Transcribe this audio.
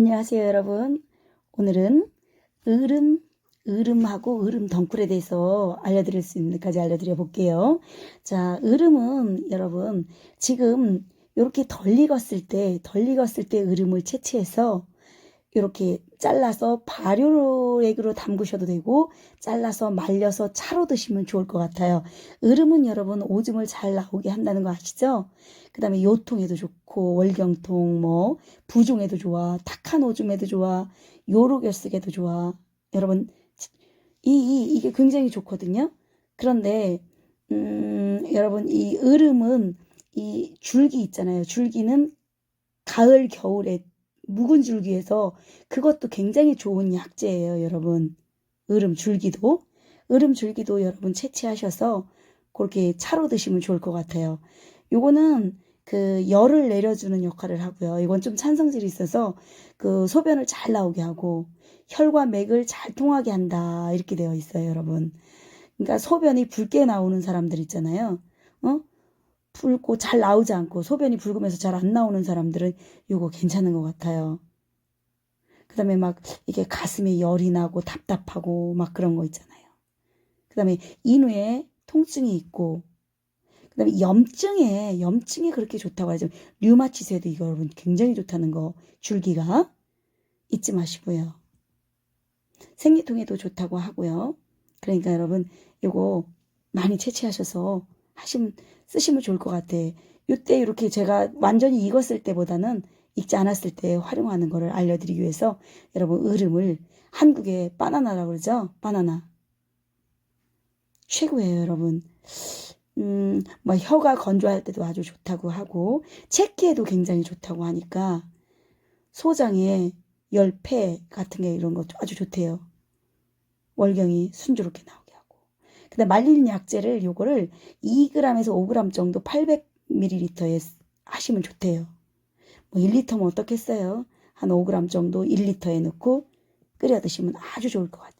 안녕하세요, 여러분. 오늘은 으름, 으름하고 으름 덩굴에 대해서 알려드릴 수 있는 데까지 알려드려 볼게요. 자, 으름은 여러분, 지금 이렇게 덜 익었을 때, 덜 익었을 때 으름을 채취해서 이렇게 잘라서 발효액으로 담그셔도 되고, 잘라서 말려서 차로 드시면 좋을 것 같아요. 으름은 여러분, 오줌을 잘 나오게 한다는 거 아시죠? 그 다음에 요통에도 좋고, 월경통, 뭐, 부종에도 좋아, 탁한 오줌에도 좋아, 요로결석에도 좋아. 여러분, 이, 이, 이게 굉장히 좋거든요. 그런데, 음, 여러분, 이 으름은 이 줄기 있잖아요. 줄기는 가을, 겨울에 묵은 줄기에서 그것도 굉장히 좋은 약재예요, 여러분. 으름 줄기도. 으름 줄기도 여러분 채취하셔서 그렇게 차로 드시면 좋을 것 같아요. 요거는 그 열을 내려주는 역할을 하고요. 이건 좀 찬성질이 있어서 그 소변을 잘 나오게 하고 혈과 맥을 잘 통하게 한다. 이렇게 되어 있어요, 여러분. 그러니까 소변이 붉게 나오는 사람들 있잖아요. 어? 붉고 잘 나오지 않고 소변이 붉으면서 잘 안 나오는 사람들은 요거 괜찮은 것 같아요. 그 다음에 막 이게 가슴에 열이 나고 답답하고 막 그런 거 있잖아요. 그 다음에 인후에 통증이 있고 그 다음에 염증에 염증에 그렇게 좋다고 하죠. 류마티스에도 이거 여러분 굉장히 좋다는 거 줄기가 잊지 마시고요. 생리통에도 좋다고 하고요. 그러니까 여러분 이거 많이 채취하셔서 하시면 쓰시면 좋을 것 같아. 이때 이렇게 제가 완전히 익었을 때보다는 익지 않았을 때 활용하는 거를 알려드리기 위해서 여러분 으름을 한국의 바나나라고 그러죠? 바나나. 최고예요, 여러분. 음, 뭐 혀가 건조할 때도 아주 좋다고 하고 체기에도 굉장히 좋다고 하니까 소장에 열폐 같은 게 이런 것도 아주 좋대요. 월경이 순조롭게 나오게 하고. 근데 말리는 약재를 요거를 2g에서 5g 정도 800ml에 하시면 좋대요. 뭐 1리터면 어떻겠어요? 한 5g 정도 1리터에 넣고 끓여 드시면 아주 좋을 것 같아요.